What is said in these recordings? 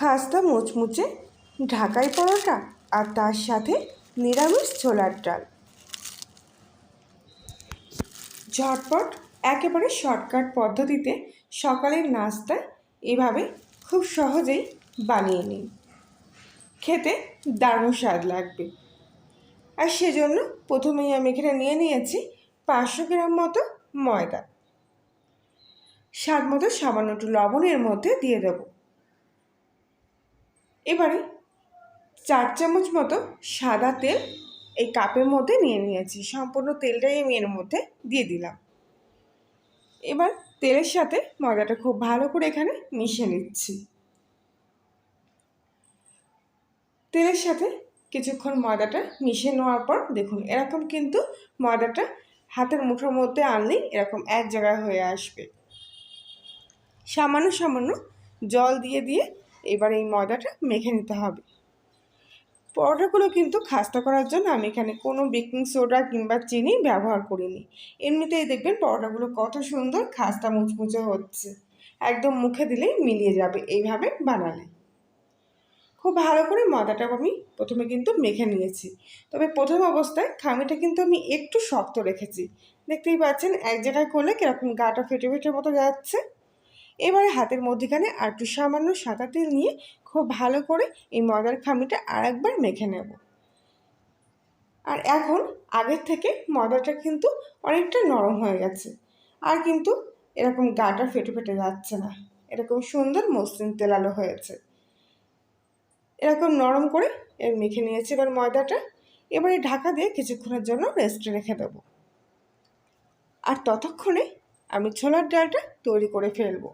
খাস্তা মুচমুচে ঢাকাই পরোটা আর তার সাথে নিরামিষ ছোলার ডাল। ঝটপট, একেবারে শর্টকাট পদ্ধতিতে সকালের নাস্তা এভাবে খুব সহজেই বানিয়ে নিন। খেতে দারুণ স্বাদ লাগবে। আর সেজন্য প্রথমেই আমি এখানে নিয়ে নিয়েছি পাঁচশো গ্রাম মতো ময়দা। স্বাদ মতো সামান্য একটু লবণের মধ্যে দিয়ে দেব। এবারে চার চামচ মতো সাদা তেল এই কাপের মধ্যে নিয়ে নিয়েছি। সম্পূর্ণ তেলটাই আমি এর মধ্যে দিয়ে দিলাম। এবার তেলের সাথে ময়দাটা খুব ভালো করে এখানে মিশিয়ে নিচ্ছি। তেলের সাথে কিছুক্ষণ ময়দাটা মিশিয়ে নেওয়ার পর দেখুন, এরকম কিন্তু ময়দাটা হাতের মুঠোর মধ্যে আনলেই এরকম এক জায়গায় হয়ে আসবে। সামান্য সামান্য জল দিয়ে দিয়ে এবার এই ময়দাটা মেখে নিতে হবে। পরোটাগুলো কিন্তু খাস্তা করার জন্য আমি এখানে কোনো বেকিং সোডা কিংবা চিনি ব্যবহার করিনি। এমনিতেই দেখবেন পরোটাগুলো কত সুন্দর খাস্তা মুচমুচে হচ্ছে। একদম মুখে দিলেই মিলিয়ে যাবে এইভাবে বানালে। খুব ভালো করে ময়দাটা আমি প্রথমে কিন্তু মেখে নিয়েছি। তবে প্রথম অবস্থায় খামিটা কিন্তু আমি একটু শক্ত রেখেছি। দেখতেই পাচ্ছেন এক জায়গায় করলে কীরকম গাটা ফেটে ফেটে মতো যাচ্ছে। এবারে হাতের মধ্যেখানে আর একটু সামান্য সাদা তেল নিয়ে খুব ভালো করে এই ময়দার খামিটা আর একবার মেখে নেব। আর এখন আগের থেকে ময়দাটা কিন্তু অনেকটা নরম হয়ে গেছে। আর কিন্তু এরকম গাটা ফেটে ফেটে যাচ্ছে না। এরকম সুন্দর মসৃণ তেলালো হয়েছে। এরকম নরম করে এর মেখে নিয়েছি এবার ময়দাটা। এবারে ঢাকা দিয়ে কিছুক্ষণের জন্য রেস্টে রেখে দেব। আর ততক্ষণে আমি ছোলার ডালটা তৈরি করে ফেলব।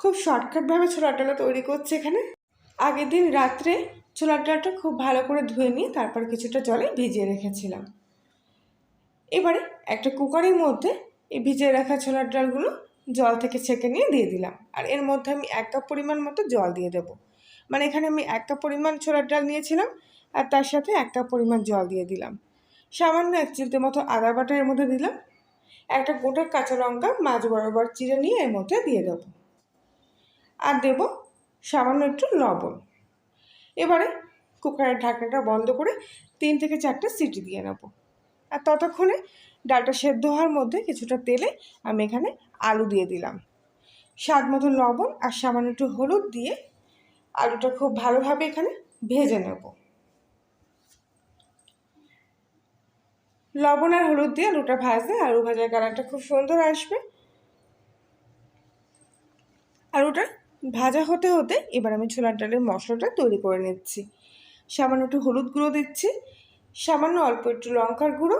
খুব শর্টকাটভাবে ছোলার ডালটা তৈরি করছি এখানে। আগের দিন রাত্রে ছোলার ডালটা খুব ভালো করে ধুয়ে নিয়ে তারপর কিছুটা জলে ভিজিয়ে রেখেছিলাম। এবারে একটা কুকারের মধ্যে এই ভিজিয়ে রাখা ছোলার ডালগুলো জল থেকে ছেঁকে নিয়ে দিয়ে দিলাম। আর এর মধ্যে আমি এক কাপ পরিমাণ মতো জল দিয়ে দেবো। মানে এখানে আমি এক কাপ পরিমাণ ছোলার ডাল নিয়েছিলাম আর তার সাথে এক কাপ পরিমাণ জল দিয়ে দিলাম। সামান্য এক চিলতে মতো আদা বাটা এর মধ্যে দিলাম। একটা গোটা কাঁচা লঙ্কা, মাছ বরাবর চিড়ে নিয়ে এর মধ্যে দিয়ে দেবো। আর দেব সামান্য একটু লবণ। এবারে কুকারের ঢাকনাটা বন্ধ করে তিন থেকে চারটে সিটি দিয়ে নেব। আর ততক্ষণে ডালটা সেদ্ধ হওয়ার মধ্যে কিছুটা তেলে আমি এখানে আলু দিয়ে দিলাম। স্বাদ মতো লবণ আর সামান্য একটু হলুদ দিয়ে আলুটা খুব ভালোভাবে এখানে ভেজে নেব। লবণ আর হলুদ দিয়ে আলুটা ভাজলে আলু ভাজার কালারটা খুব সুন্দর আসবে। আলুটা ভাজা হতে হতে এবার আমি ছোলার ডালের মশলাটা তৈরি করে নিচ্ছি। সামান্য একটু হলুদ গুঁড়ো দিচ্ছি, সামান্য অল্প একটু লঙ্কার গুঁড়ো,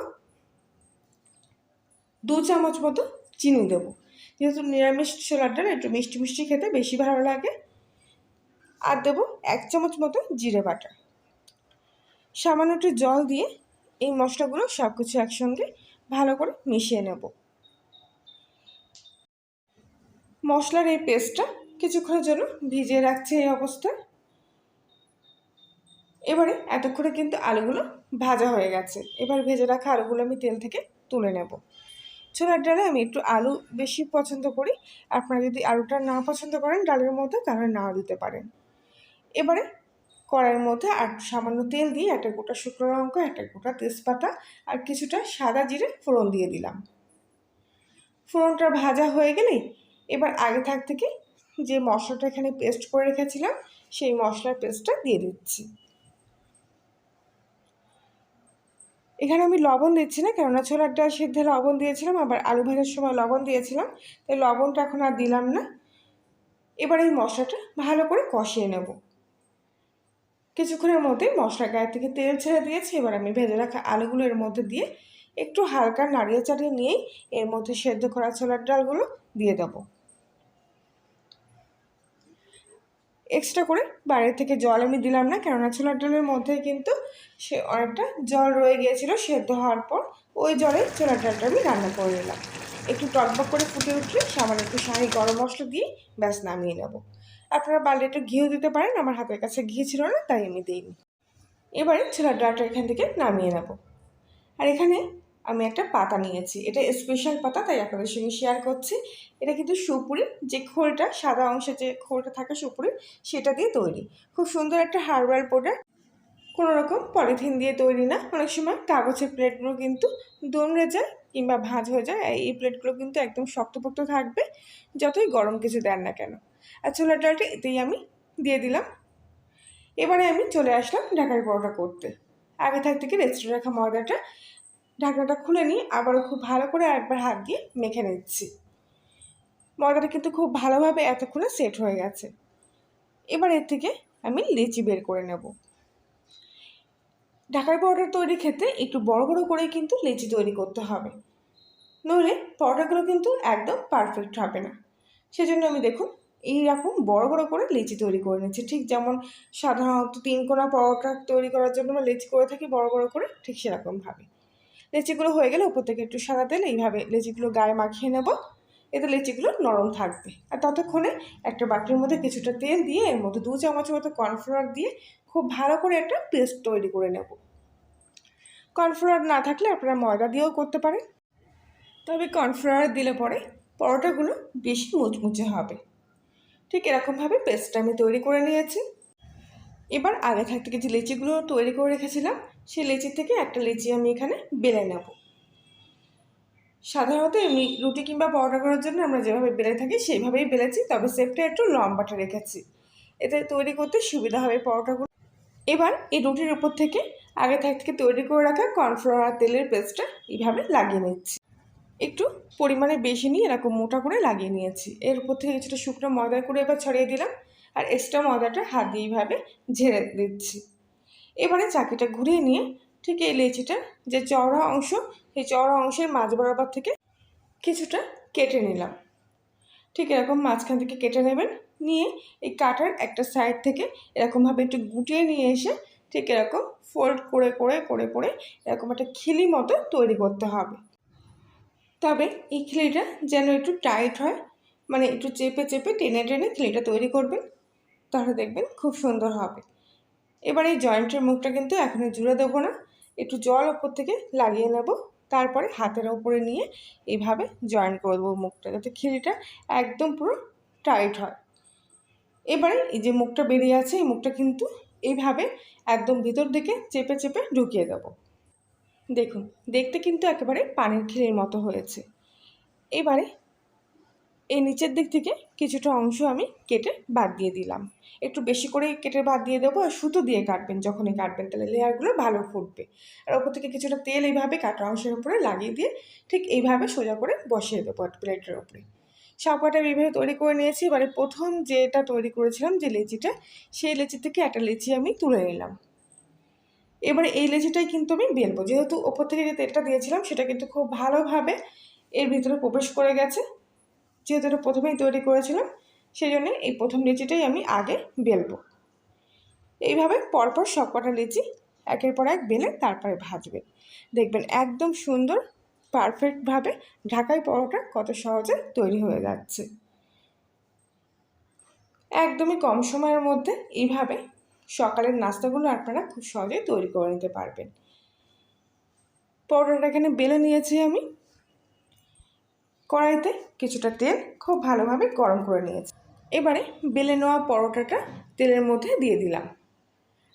দু চামচ মতো চিনি দেবো। যেহেতু নিরামিষ ছোলার ডাল, একটু মিষ্টি মিষ্টি খেতে বেশি ভালো লাগে। আর দেবো এক চামচ মতো জিরে বাটা। সামান্য একটু জল দিয়ে এই মশলাগুলো সব কিছু একসঙ্গে ভালো করে মিশিয়ে নেব। মশলার এই পেস্টটা কিছুক্ষণের জন্য ভিজিয়ে রাখছি এই অবস্থায়। এবারে এতক্ষণে কিন্তু আলুগুলো ভাজা হয়ে গেছে। এবার ভেজে রাখা আলুগুলো আমি তেল থেকে তুলে নেব। ছোলার ডালে আমি একটু আলু বেশি পছন্দ করি। আপনারা যদি আলুটা না পছন্দ করেন ডালের মধ্যে, তাহলে নাও দিতে পারেন। এবারে কড়াইয়ের মধ্যে আর সামান্য তেল দিয়ে একটা গোটা শুকনো লঙ্কা, একটা গোটা তেজপাতা আর কিছুটা সাদা জিরে ফোড়ন দিয়ে দিলাম। ফোড়নটা ভাজা হয়ে গেলেই এবার আগে থাক থেকে যে মশলাটা এখানে পেস্ট করে রেখেছিলাম, সেই মশলার পেস্টটা দিয়ে দিচ্ছি। এখানে আমি লবণ দিচ্ছি না, কেননা ছোলার ডাল সিদ্ধে লবণ দিয়েছিলাম, আবার আলু ভাজার সময় লবণ দিয়েছিলাম, তাই লবণটা এখন আর দিলাম না। এবার এই মশলাটা ভালো করে কষিয়ে নেব। কিছুক্ষণের মধ্যে মশলার গায়ে থেকে তেল ছেড়ে দিয়েছি, এবার আমি ভেজে রাখা আলুগুলো এর মধ্যে দিয়ে একটু হালকা নাড়িয়ে চাড়িয়ে নিয়েই এর মধ্যে সেদ্ধ করা ছোলার ডালগুলো দিয়ে দেবো। এক্সট্রা করে বাইরে থেকে জল আমি দিলাম না, কেননা ছোলার ডালের মধ্যে কিন্তু সে অনেকটা জল রয়ে গিয়েছিল সেদ্ধ হওয়ার পর, ওই জলে ছোলার ডালটা আমি রান্না করে নিলাম। একটু টকবক করে ফুটে উঠলে সামান্য একটু শাহি গরম মশলা দিয়ে ব্যাস নামিয়ে নেব। আপনারা বাড়লে একটু ঘিও দিতে পারেন, আমার হাতের কাছে ঘি ছিল না, তাই আমি দিইনি। এবারে ছোলার ডালটা এখান থেকে নামিয়ে নেব। আর এখানে আমি একটা পাতা নিয়েছি। এটা স্পেশাল পাতা, তাই আপনাদের সঙ্গে শেয়ার করছি। এটা কিন্তু সুপুরি, যে খোলটা, সাদা অংশে যে খোলটা থাকে সুপুরি সেটা দিয়ে তৈরি। খুব সুন্দর একটা হার্বাল প্রোডাক্ট কোনো রকম পলিথিন দিয়ে তৈরি না। অনেক সময় কাগজের প্লেটগুলো কিন্তু দমড়ে যায় কিংবা ভাঁজ হয়ে যায়। এই প্লেটগুলো কিন্তু একদম শক্তপোক্ত থাকবে, যতই গরম কিছু দেন না কেন। আর ছোলার ডালটা এতেই আমি দিয়ে দিলাম। এবারে আমি চলে আসলাম ঢাকার পরোটা করতে। আগে থাকতে থেকে রেস্টুরেন্ট রাখা ময়দাটা ঢাকনাটা খুলে নিয়ে আবারও খুব ভালো করে একবার হাত দিয়ে মেখে নিচ্ছি। ময়দাটা কিন্তু খুব ভালোভাবে এতক্ষণে সেট হয়ে গেছে। এবার এর থেকে আমি লিচি বের করে নেব। ঢাকার পরোটা তৈরি খেতে একটু বড় বড় করে কিন্তু লিচি তৈরি করতে হবে। নইলে পরোটাগুলো কিন্তু একদম পারফেক্ট হবে না। সেজন্য আমি দেখুন, এইরকম বড় বড় করে লিচি তৈরি করে নিচ্ছি। ঠিক যেমন সাধারণত তিন কোনা পরোটা তৈরি করার জন্য আমরা লিচি করে থাকি, বড় বড় করে ঠিক সেরকমভাবে। লেচিগুলো হয়ে গেলে উপর থেকে একটু সাদা তেল, এইভাবে লেচিগুলো গায়ে মাখিয়ে নেব। এতে লেচিগুলো নরম থাকবে। আর ততক্ষণে একটা বাটির মধ্যে কিছুটা তেল দিয়ে, এর মধ্যে দু চামচের মতো কর্নফ্লাওয়ার দিয়ে খুব ভালো করে একটা পেস্ট তৈরি করে নেব। কর্নফ্লাওয়ার না থাকলে আপনারা ময়দা দিয়েও করতে পারেন। তবে কর্নফ্লাওয়ার দিলে পরে পরোটাগুলো বেশি মুচমুচে হবে। ঠিক এরকমভাবে পেস্টটা আমি তৈরি করে নিয়েছি। এবার আগে থাকতে যে লিচিগুলো তৈরি করে রেখেছিলাম, সেই লিচির থেকে একটা লিচি আমি এখানে বেলে নেব। সাধারণত এমনি রুটি কিংবা পরোটা করার জন্য আমরা যেভাবে বেলে থাকি সেইভাবেই বেলেছি, তবে সেপটা একটু লম্বাটা রেখেছি। এতে তৈরি করতে সুবিধা হবে পরোটাগুলো। এবার এই রুটির উপর থেকে আগে থাক থেকে তৈরি করে রাখা কর্নফ্লাওয়ার আর তেলের পেস্টটা এইভাবে লাগিয়ে নিচ্ছি। একটু পরিমাণে বেশি নিয়ে এরকম মোটা করে লাগিয়ে নিয়েছি। এর উপর থেকে কিছুটা শুকনো ময়দা করে এবার ছড়িয়ে দিলাম। আর এক্সট্রা ময়দাটা হাত দিয়ে এইভাবে ঝেড়ে দিচ্ছি। এবারে চাকিটা ঘুরিয়ে নিয়ে ঠিক এই লেচিটা যে চওড়া অংশ, সেই চওড়া অংশের মাঝ বরাবর থেকে কিছুটা কেটে নিলাম। ঠিক এরকম মাঝখান থেকে কেটে নেবেন। নিয়ে এই কাটার একটা সাইড থেকে এরকমভাবে একটু গুটিয়ে নিয়ে এসে ঠিক এরকম ফোল্ড করে করে করে করে এরকম একটা খিলি মতো তৈরি করতে হবে। তবে এই খিলিটা যেন একটু টাইট হয় মানে একটু চেপে চেপে টেনে টেনে খিলিটা তৈরি করবেন। তাহলে দেখবেন খুব সুন্দর হবে। এবার এই জয়েন্টের মুখটা কিন্তু এখনও জুড়ে দেবো না। একটু জল ওপর থেকে লাগিয়ে নেব। তারপরে হাতের ওপরে নিয়ে এইভাবে জয়েন করে দেবো মুখটা যাতে খিলিটা একদম পুরো টাইট হয়। এবারে এই যে মুখটা বেরিয়ে আছে, এই মুখটা কিন্তু এইভাবে একদম ভিতর দিকে চেপে চেপে ঢুকিয়ে দেবো। দেখুন, দেখতে কিন্তু একেবারে পানির খিলির মতো হয়েছে। এবারে এই নিচের দিক থেকে কিছুটা অংশ আমি কেটে বাদ দিয়ে দিলাম। একটু বেশি করে কেটে বাদ দিয়ে দেবো আর সুতো দিয়ে কাটবেন যখনই কাটবেন, তাহলে লেয়ারগুলো ভালো ফুটবে। আর ওপর থেকে কিছুটা তেল এইভাবে কাটা অংশের উপরে লাগিয়ে দিয়ে ঠিক এইভাবে সোজা করে বসিয়ে দেবো প্লেটের ওপরে। সবকটা এইভাবে তৈরি করে নিয়েছি। এবারে প্রথম যেটা তৈরি করেছিলাম যে লেচিটা, সেই লেচি থেকে একটা লেচি আমি তুলে নিলাম। এবারে এই লেচিটাই কিন্তু আমি বেলবো। যেহেতু ওপর থেকে যে তেলটা দিয়েছিলাম, সেটা কিন্তু খুব ভালোভাবে এর ভিতরে প্রবেশ করে গেছে। যেহেতু এটা প্রথমেই তৈরি করেছিলাম সেই জন্যে এই প্রথম লিচিটাই আমি আগে বেলবো। এইভাবে পরপর সব কটা লিচি একের পর এক বেলে তারপরে ভাজবেন দেখবেন একদম সুন্দর, পারফেক্টভাবে ঢাকাই পরোটা কত সহজে তৈরি হয়ে যাচ্ছে। একদমই কম সময়ের মধ্যে এইভাবে সকালের নাস্তাগুলো আপনারা খুব সহজেই তৈরি করে নিতে পারবেন। পরোটাটা এখানে বেলে নিয়েছি আমি। কড়াইতে কিছুটা তেল খুব ভালোভাবে গরম করে নিয়েছি। এবারে বেলে নেওয়া পরোটাটা তেলের মধ্যে দিয়ে দিলাম।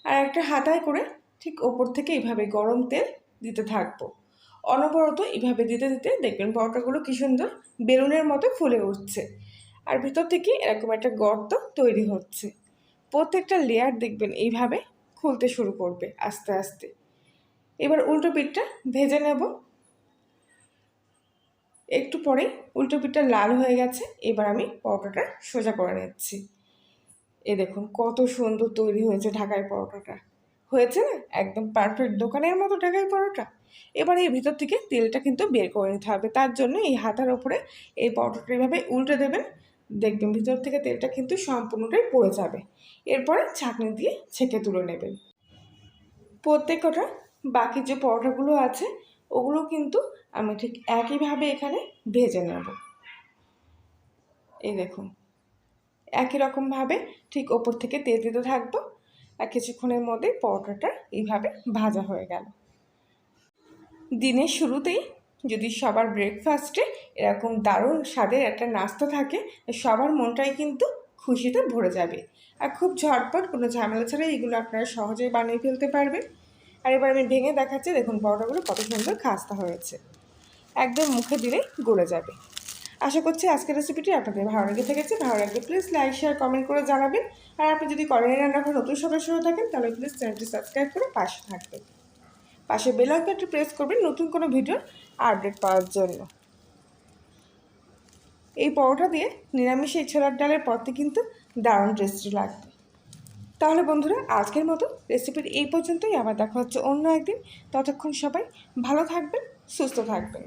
আর একটা হাতায় করে ঠিক ওপর থেকে এইভাবে গরম তেল দিতে থাকব। অনবরত এইভাবে দিতে দিতে দেখবেন পরোটাগুলো কী সুন্দর বেলুনের মতো ফুলে উঠছে। আর ভিতর থেকে এরকম একটা গর্ত তৈরি হচ্ছে। প্রত্যেকটা লেয়ার দেখবেন এইভাবে খুলতে শুরু করবে আস্তে আস্তে। এবার উল্টো পিঠটা ভেজে নেব। একটু পরেই উল্টো পিঠটা লাল হয়ে গেছে, এবার আমি পরোটাটা সোজা করে নিচ্ছি। এ দেখুন কত সুন্দর তৈরি হয়েছে ঢাকাই পরোটাটা। হয়েছে না? একদম পারফেক্ট দোকানের মতো ঢাকাই পরোটা। এবার এই ভিতর থেকে তেলটা কিন্তু বের করে নিতে হবে। তার জন্য এই হাতার ওপরে এই পরোটাটা এভাবে উল্টে দেবেন, দেখবেন ভিতর থেকে তেলটা কিন্তু সম্পূর্ণটাই পড়ে যাবে। এরপরে ছাঁকনি দিয়ে ছেঁকে তুলে নেবেন। প্রত্যেকটা বাকি যে পরোটাগুলো আছে ওগুলো কিন্তু আমি ঠিক একইভাবে এখানে ভেজে নেব। এই দেখুন, একই রকমভাবে ঠিক ওপর থেকে তেল দিতে থাকব আর কিছুক্ষণের মধ্যে পরোটাটা এইভাবে ভাজা হয়ে গেল। দিনের শুরুতেই যদি সবার ব্রেকফাস্টে এরকম দারুণ স্বাদের একটা নাস্তা থাকে সবার মনটাই কিন্তু খুশিতে ভরে যাবে। আর খুব ঝটপট কোনো ঝামেলা ছাড়াই এগুলো আপনারা সহজেই বানিয়ে ফেলতে পারবেন। আর এবার আমি ভেঙে দেখাচ্ছি, দেখুন পরোটাগুলো কত সুন্দর খাস্তা হয়েছে। একদম মুখে দিলেই গলে যাবে। আশা করছি আজকের রেসিপিটি আপনাদের ভালো লেগে থেকেছে। ভালো লাগলে প্লিজ লাইক শেয়ার কমেন্ট করে জানাবেন। আর আপনি যদি কলেজে রান্নাঘর নতুন সদস্য হয়ে থাকেন, তাহলে প্লিজ চ্যানেলটি সাবস্ক্রাইব করে পাশে থাকবেন। পাশে বেল আইকনটি প্রেস করবেন নতুন কোনো ভিডিওর আপডেট পাওয়ার জন্য। এই পরোটা দিয়ে নিরামিষ এই ছোলার ডালের পথে কিন্তু দারুণ টেস্টি লাগবে। তাহলে বন্ধুরা, আজকের মতো রেসিপির এই পর্যন্তই। আবার দেখা হচ্ছে অন্য একদিন। ততক্ষণ সবাই ভালো থাকবেন, সুস্থ থাকবেন।